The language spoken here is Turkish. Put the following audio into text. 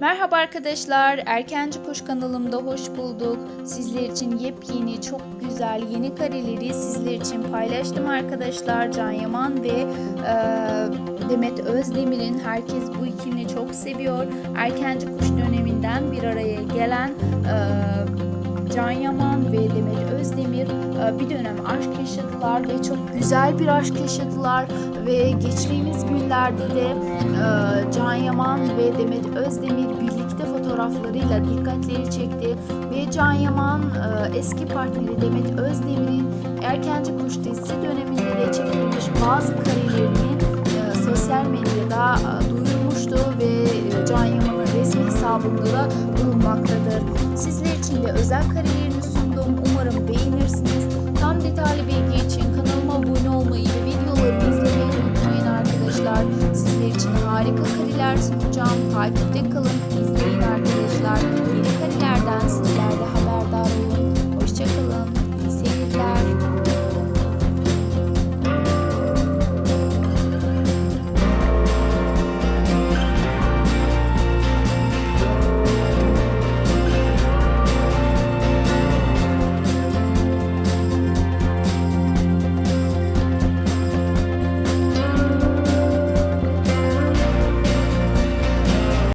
Merhaba arkadaşlar, Erkenci Kuş kanalımda hoş bulduk. Sizler için yepyeni, çok güzel yeni kareleri sizler için paylaştım arkadaşlar. Can Yaman ve e, Demet Özdemir'in herkes bu ikilini çok seviyor. Erkenci Kuş döneminden bir araya gelen e, Can Yaman ve Demet Özdemir e, bir dönem aşk yaşadılar ve çok güzel bir aşk yaşadılar ve geçtiğimiz günlerde de e, Can Yaman ve Demet Özdemir birlikte fotoğraflarıyla dikkatleri çekti ve Can Yaman e, eski partneri Demet Özdemir'in Erkenci Kuş dizisi döneminde de çekilmiş bazı karelerini sosyal medyada duyurmuştu ve Can Yaman'ın resmi hesabında da bulunmaktadır. Sizler de özel karelerini sundum. Umarım beğenirsiniz. Tam detaylı bilgi için kanalıma abone olmayı ve videolarımı izlemeyi unutmayın arkadaşlar. Sizler için harika kareler sunacağım. Takipte kalın, izleyin arkadaşlar.